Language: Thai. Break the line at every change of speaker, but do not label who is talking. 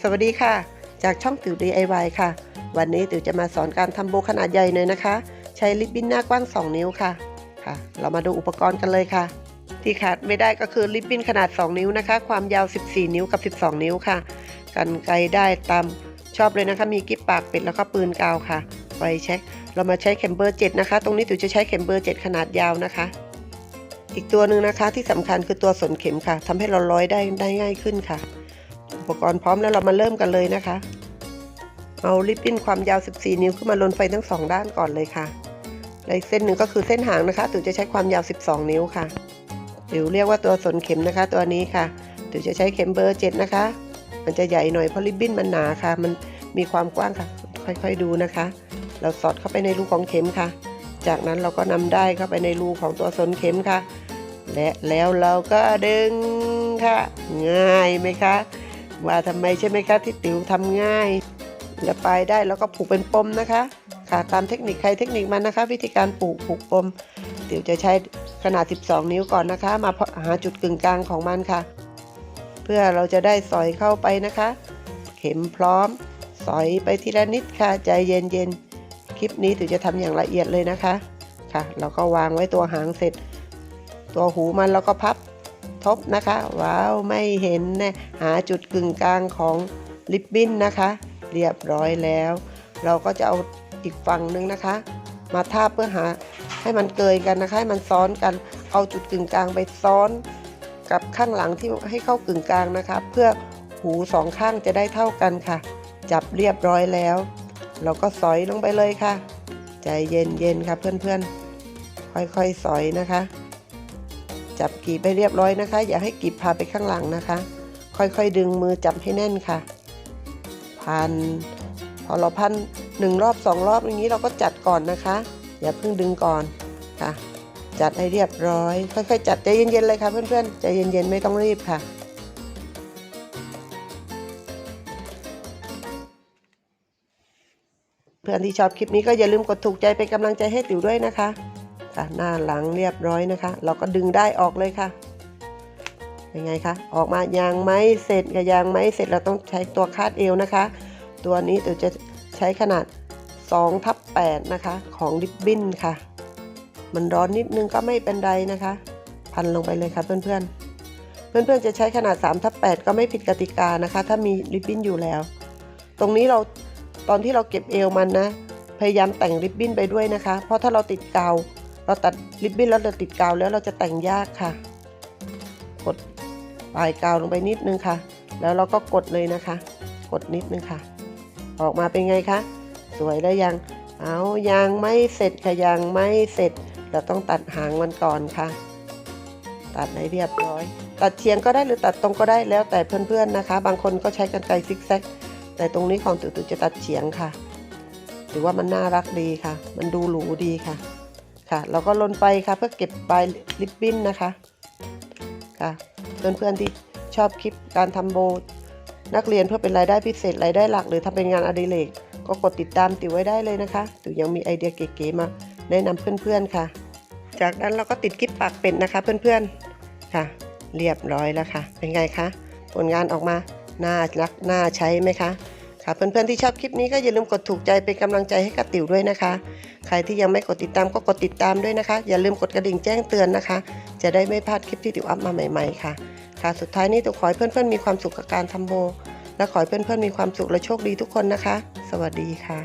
สวัสดีค่ะ จากช่องติ๋ว DIY ค่ะ วันนี้ติ๋วจะมาสอนการทำโบขนาดใหญ่หน่อยนะคะ ใช้ลิปบิ้นหน้ากว้าง 2 นิ้วค่ะค่ะ เรามาดูอุปกรณ์กันเลยค่ะ ที่ขาดไม่ได้ก็คือลิปบิ้นขนาด 2 นิ้วนะคะ ความยาว 14 นิ้วกับ 12 นิ้วค่ะ กันไกลได้ตามชอบเลยนะคะ มีกิ๊บปากเป็ดแล้วก็ปืนกาวค่ะไฟแช็ค เรามาใช้เข็มเบอร์ 7 นะคะ ตรงนี้ติ๋วจะใช้เข็มเบอร์ 7 ขนาดยาวนะคะ อีกตัวหนึ่งนะคะที่สำคัญคือตัวสนเข็มค่ะทำให้เราร้อยได้ได้ง่ายขึ้นค่ะ อุปกรณ์พร้อมแล้วเรามาเริ่มกันเลยนะคะ เอาริบบิ้นความยาว 14 นิ้วขึ้นมาลนไฟทั้งสองด้านก่อนเลยค่ะและเส้นหนึ่งก็คือเส้นหางนะคะติ๋วจะใช้ความยาว 12 นิ้วค่ะติ๋วเรียกว่าตัวสนเข็มนะคะ ตัวนี้ค่ะติ๋วจะใช้เข็มเบอร์ 7 นะคะ มันจะใหญ่หน่อยเพราะริบบิ้นมันหนาค่ะ มันมีความกว้างค่ะ ค่อยๆดูนะคะ เราสอดเข้าไปในรูของเข็มค่ะ จากนั้นเราก็นำได้เข้าไปในรูของตัวสนเข็มค่ะ และแล้วเราก็ดึงค่ะ ง่ายไหมคะ ว่าทำไมใช่ไหมคะที่ติ๋วทำง่ายและปลายได้แล้วก็ผูกเป็นปมนะคะ ค่ะตามเทคนิคใครเทคนิคมันนะคะ วิธีการปลูกผูกปมติ๋วจะใช้ขนาด 12 นิ้วก่อนนะคะ มาหาจุดกึ่งกลางของมันค่ะ เพื่อเราจะได้สอยเข้าไปนะคะ เข็มพร้อม สอยไปทีละนิดค่ะใจเย็นๆคลิปนี้ติ๋วจะทำอย่างละเอียดเลยนะคะค่ะเราก็วางไว้ตัวหางเสร็จ ตัวหูมันแล้วก็พับ ทบนะคะ ว้าวไม่เห็นนะหาจุดกึ่งกลางของลิปบิ้นนะคะ เรียบร้อยแล้ว เราก็จะเอาอีกฝั่งหนึ่งนะคะ มาทาบเพื่อหาให้มันเกยกันนะคะให้มันซ้อนกันเอาจุดกึ่งกลางไปซ้อนกับข้างหลังที่ให้เข้ากึ่งกลางนะคะ เพื่อหูสองข้างจะได้เท่ากันค่ะ จับเรียบร้อยแล้ว เราก็สอยลงไปเลยค่ะ ใจเย็นๆค่ะเพื่อนๆ ค่อยๆสอยนะคะ จับกีบไปเรียบร้อยนะคะ อย่าให้กีบพาไปข้างหลังนะคะ ค่อยๆดึงมือจับให้แน่นค่ะ พัน พอเราพันหนึ่งรอบสองรอบอย่างนี้เราก็จัดก่อนนะคะ อย่าเพิ่งดึงก่อนค่ะ จัดให้เรียบร้อย ค่อยๆ จัดใจเย็นๆเลยค่ะเพื่อนๆใจเย็นๆไม่ต้องรีบค่ะเพื่อนที่ชอบคลิปนี้ก็อย่าลืมกดถูกใจเป็นกำลังใจให้ติ๋วด้วยนะคะ ค่ะหน้าหลังเรียบร้อยนะคะ เราก็ดึงได้ออกเลยค่ะยังไงคะออกมายังไม่เสร็จกับยังไม่เสร็จเราต้องใช้ตัวคาดเอวนะคะ ตัวนี้เดี๋ยวจะใช้ขนาด2ทับ8นะคะของริบบิ้นค่ะ มันร้อนนิดนึงก็ไม่เป็นไรนะคะ พันลงไปเลยค่ะเพื่อนๆ เพื่อนๆจะใช้ขนาด3ทับ8ก็ไม่ผิดกติกานะคะ ถ้ามีริบบิ้นอยู่แล้ว ตรงนี้เราตอนที่เราเก็บเอวมันนะ พยายามแต่งริบบิ้นไปด้วยนะคะ เพราะถ้าเราติดกาว เราตัดริบบิ้นแล้วเราติดกาวแล้วเราจะแต่งยากค่ะ กดปลายกาวลงไปนิดนึงค่ะ แล้วเราก็กดเลยนะคะ กดนิดนึงค่ะ ออกมาเป็นไงคะ สวยได้ยัง เอายังไม่เสร็จค่ะยังไม่เสร็จ เราต้องตัดหางมันก่อนค่ะ ตัดให้เรียบร้อย ตัดเฉียงก็ได้หรือตัดตรงก็ได้แล้วแต่เพื่อนๆนะคะ บางคนก็ใช้กันไกรซิกแซก แต่ตรงนี้ของตู่ๆจะตัดเฉียงค่ะถือว่ามันน่ารักดีค่ะ มันดูหรูดีค่ะ ค่ะ เราก็ลนไปค่ะเพื่อเก็บปลายลิปบิ้นนะคะค่ะเพื่อนๆที่ชอบคลิปการทำโบ นักเรียนเพื่อเป็นรายได้พิเศษรายได้หลัก หรือทำเป็นงานอดิเรกก็กดติดตามติวไว้ได้เลยนะคะติวยังมีไอเดียเก๋ๆมาแนะนำเพื่อนๆค่ะ จากนั้นเราก็ติดกิ๊บปากเป็ดนะคะเพื่อนๆค่ะ เรียบร้อยแล้วค่ะ เป็นไงคะผลงานออกมาน่ารักน่าใช้ไหมคะ ค่ะเพื่อนๆที่ชอบคลิปนี้ก็อย่าลืมกดถูกใจเป็นกำลังใจให้กับติ๋วด้วยนะคะ ใครที่ยังไม่กดติดตามก็กดติดตามด้วยนะคะ อย่าลืมกดกระดิ่งแจ้งเตือนนะคะ จะได้ไม่พลาดคลิปที่ติ๋วอัพมาใหม่ๆค่ะค่ะสุดท้ายนี้ติ๋วขอให้เพื่อนๆมีความสุขกับการทำโบและขอให้เพื่อนๆมีความสุขและโชคดีทุกคนนะคะ สวัสดีค่ะ